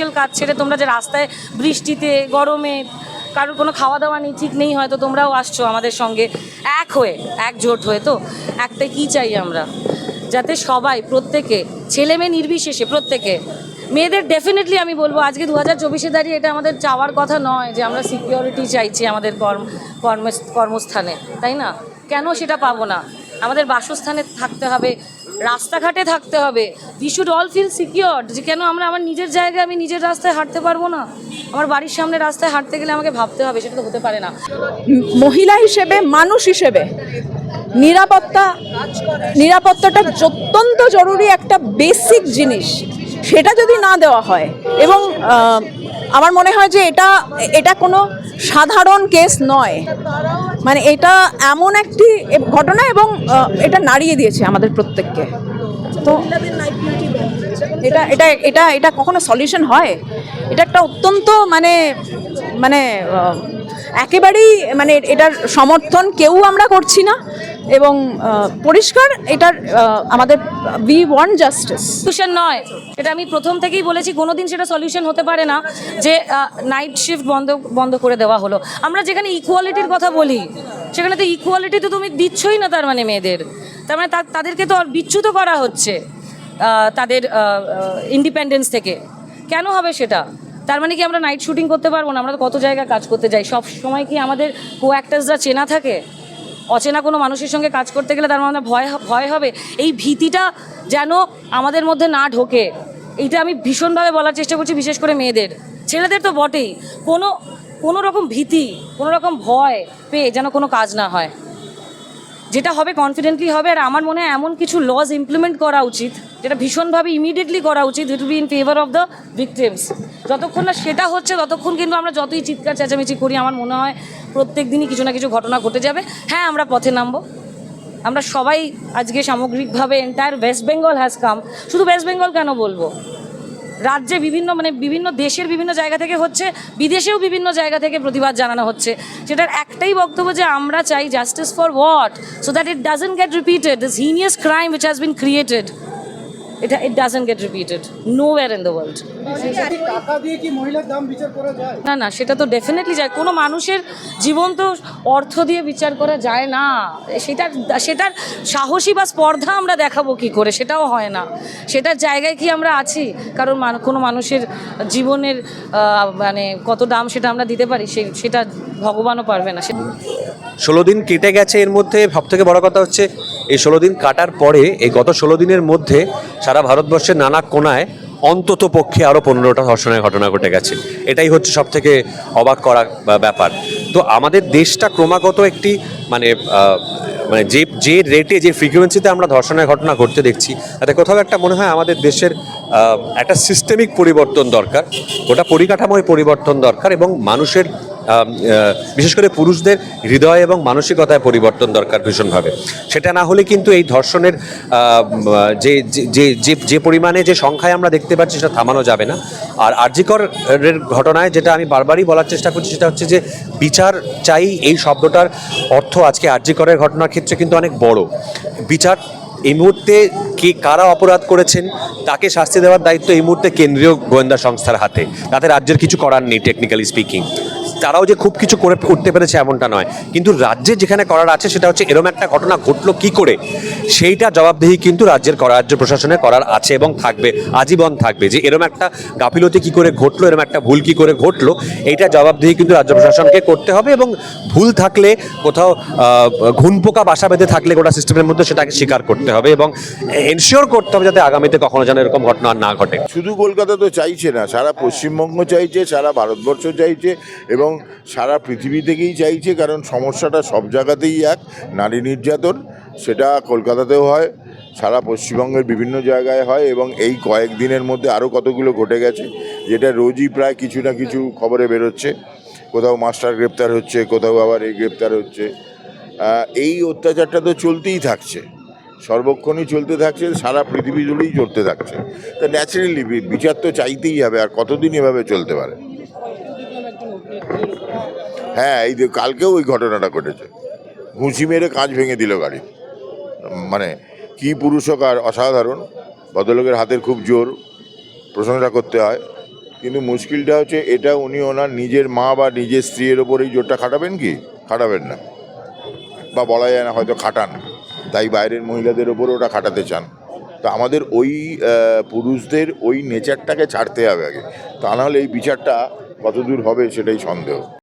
Official কাজ ছেড়ে তোমরা যে রাস্তায়, বৃষ্টিতে, গরমে, কারোর কোনো খাওয়া দাওয়া নেই, ঠিক নেই হয়তো, তোমরাও আসছো আমাদের সঙ্গে। এক হয়ে একজোট হয়ে তো? একটা কি চাই আমরা? যাতে সবাই, প্রত্যেকে, ছেলে মেয়ে নির্বিশেষে, প্রত্যেকে। মেয়েদের ডেফিনেটলি আমি বলব, আজকে দু হাজার চব্বিশে দাঁড়িয়ে এটা আমাদের চাওয়ার কথা নয় যে আমরা সিকিউরিটি চাইছি আমাদের কর্ম কর্ম কর্মস্থানে, তাই না? কেন সেটা পাবো না? আমাদের বাসস্থানে থাকতে হবে রাস্তাঘাটে থাকতে হবে। We should all feel secure যে কেন আমরা আমার নিজের জায়গায় আমি নিজের রাস্তায় হাঁটতে পারব না? আমার বাড়ির সামনে রাস্তায় হাঁটতে গেলে আমাকে ভাবতে হবে, সেটা তো হতে পারে না। মহিলা হিসেবে, মানুষ হিসেবে নিরাপত্তা, নিরাপত্তাটা অত্যন্ত জরুরি একটা বেসিক জিনিস। সেটা যদি না দেওয়া হয়, এবং আমার মনে হয় যে এটা এটা কোনো সাধারণ কেস নয়। মানে এটা এমন একটি ঘটনা এবং এটা নাড়িয়ে দিয়েছে আমাদের প্রত্যেককে। তো এটা এটা এটা এটা কখনো সলিউশন হয়? এটা একটা অত্যন্ত মানে মানে একেবারেই মানে এটার সমর্থন কেউ আমরা করছি না। এবং পরিষ্কার এটার আমাদের উই ওয়ান্ট জাস্টিস সলিউশন নয়। এটা আমি প্রথম থেকেই বলেছি, কোনোদিন সেটা সলিউশন হতে পারে না যে নাইট শিফট বন্ধ বন্ধ করে দেওয়া হলো। আমরা যেখানে ইকুয়ালিটির কথা বলি, সেখানে তো ইকুয়ালিটি তো তুমি দিচ্ছই না তার মানে মেয়েদের। তার মানে তাদেরকে তো বিচ্যুত করা হচ্ছে তাদের ইন্ডিপেন্ডেন্স থেকে। কেন হবে সেটা? তার মানে কি আমরা নাইট শুটিং করতে পারব না? আমরা কত জায়গায় কাজ করতে যাই? সব সময় কি আমাদের কো অ্যাক্টার্সরা চেনা থাকে? অচেনা কোনো মানুষের সঙ্গে কাজ করতে গেলে তার মধ্যে ভয় ভয় হবে। এই ভীতিটা যেন আমাদের মধ্যে না ঢোকে এইটা আমি ভীষণভাবে বলার চেষ্টা করছি, বিশেষ করে মেয়েদের। ছেলেদের তো বটেই। কোনো কোনো রকম ভীতি, কোনো রকম ভয় পেয়ে যেন কোনো কাজ না হয়। যেটা হবে কনফিডেন্টলি হবে আর আমার মনে হয় এমন কিছু লজ ইমপ্লিমেন্ট করা উচিত, যেটা ভীষণভাবে ইমিডিয়েটলি করা উচিত it be in favour of the victims যতক্ষণ না সেটা হচ্ছে, ততক্ষণ কিন্তু আমরা যতই চিৎকার চেঁচামেচি করি, আমার মনে হয় প্রত্যেক দিনই কিছু না কিছু ঘটনা ঘটে যাবে। হ্যাঁ আমরা পথে নামবো। আমরা সবাই আজকে সামগ্রিকভাবে entire West Bengal has come শুধু ওয়েস্ট বেঙ্গল কেন বলব? রাজ্যে বিভিন্ন মানে বিভিন্ন দেশের বিভিন্ন জায়গা থেকে হচ্ছে, বিদেশেও বিভিন্ন জায়গা থেকে প্রতিবাদ জানানো হচ্ছে। সেটার একটাই বক্তব্য যে আমরা চাই justice for what so that it doesn't get repeated this heinous crime which has been created এটা it doesn't get repeated no war in the world টাকা দিয়ে কি মহিলার দাম বিচার করা যায়? না না সেটা তো ডেফিনেটলি যায়। কোনো মানুষের জীবন তো অর্থ দিয়ে বিচার করা যায় না। সেটার সেটার সাহসী বা স্পর্ধা আমরা দেখাবো কি করে? সেটাও হয় না। সেটার জায়গায় কি আমরা আছি? কারণ মান- কোনো মানুষের জীবনের মানে কত দাম সেটা আমরা দিতে পারি? সে সেটা ভগবানও পারবে না। সে- ষোলো দিন কেটে গেছে এর মধ্যে সব থেকে বড় কথা হচ্ছে এই ষোলো দিন কাটার পরে, এই গত ষোলো দিনের মধ্যে সারা ভারতবর্ষের নানা কোনায় অন্তত পক্ষে আরও পনেরোটা ধর্ষণের ঘটনা ঘটে গেছে। এটাই হচ্ছে সব থেকে অবাক করা ব্যাপার। তো আমাদের দেশটা ক্রমাগত একটি মানে মানে যে যে রেটে যে ফ্রিকুয়েন্সিতে আমরা ধর্ষণের ঘটনা ঘটতে দেখছি, তাতে কোথাও একটা মনে হয় আমাদের দেশের একটা সিস্টেমিক পরিবর্তন দরকার ওটা পরিকাঠামোয় পরিবর্তন দরকার এবং মানুষের বিশেষ করে পুরুষদের হৃদয় এবং মানসিকতায় পরিবর্তন দরকার ভীষণভাবে। সেটা না হলে কিন্তু এই ধর্ষণের যে, যে- যে যে পরিমাণে যে সংখ্যায় আমরা দেখতে পাচ্ছি সেটা থামানো যাবে না। আর আরজিকর এর ঘটনায় যেটা আমি বারবারই বলার চেষ্টা করছি সেটা হচ্ছে যে বিচার চাই এই শব্দটার অর্থ আজকে আরজিকরের ঘটনার ক্ষেত্রে কিন্তু অনেক বড়। বিচার এই মুহূর্তে কে, কারা অপরাধ করেছেন, তাকে শাস্তি দেওয়ার দায়িত্ব এই মুহূর্তে কেন্দ্রীয় গোয়েন্দা সংস্থার হাতে। তাতে রাজ্যের কিছু করার নেই টেকনিক্যালি স্পিকিং তারাও যে খুব কিছু করে উঠতে পেরেছে এমনটা নয়। কিন্তু রাজ্যে যেখানে করার আছে সেটা হচ্ছে এরকম একটা ঘটনা ঘটলো কি করে? সেইটা জবাবদিহি কিন্তু রাজ্যের রাজ্য প্রশাসনে করার আছে এবং থাকবে আজীবন থাকবে। যে এরকম একটা গাফিলতি কি করে ঘটলো এরকম একটা ভুল কি করে ঘটলো এইটা জবাবদিহি কিন্তু রাজ্য প্রশাসনকে করতে হবে এবং ভুল থাকলে কোথাও আহ, ঘুনপোকা বাসা বেঁধে থাকলে গোটা সিস্টেমের মধ্যে সেটাকে স্বীকার করতে হবে এবং এনশিওর করতে হবে যাতে আগামীতে কখনো যেন এরকম ঘটনা না ঘটে। শুধু কলকাতা তো চাইছে না সারা পশ্চিমবঙ্গ চাইছে সারা ভারতবর্ষ চাইছে এবং সারা পৃথিবী থেকেই চাইছে, কারণ সমস্যাটা সব জায়গাতেই এক, নারী নির্যাতন, সেটা কলকাতাতেও হয়, সারা পশ্চিমবঙ্গের বিভিন্ন জায়গায় হয় এবং এই কয়েকদিনের মধ্যে আরও কতগুলো ঘটে গেছে, যেটা রোজই প্রায় কিছু না কিছু খবরে বেরোচ্ছে। কোথাও মাস্টার গ্রেপ্তার হচ্ছে, কোথাও আবার এই গ্রেপ্তার হচ্ছে। এই অত্যাচারটা তো চলতেই থাকছে, সর্বক্ষণই চলতে থাকছে, সারা পৃথিবী জুড়েই চলতে থাকছে। তা ন্যাচারালি বিচার তো চাইতেই হবে, আর কতদিন এভাবে চলতে পারে? হ্যাঁ এই যে কালকেও ওই ঘটনাটা ঘটেছে। ঘুষি মেরে কাঁচ ভেঙে দিল গাড়ি। মানে কি পুরুষকার অসাধারণ, ভদ্রলোকের হাতের খুব জোর, প্রশংসা করতে হয়। কিন্তু মুশকিলটা হচ্ছে, এটা উনি ওনার নিজের মা বা নিজের স্ত্রীর ওপরেই জোরটা খাটাবেন কি? খাটাবেন না। বা বলা যায় না, হয়তো খাটান। তাই বাইরের মহিলাদের ওপরে ওটা খাটাতে চান। তো আমাদের ওই পুরুষদের ওই নেচারটাকে ছাড়তে হবে আগে। তা নাহলে এই বিচারটা কতদূর হবে সেটাই সন্দেহ।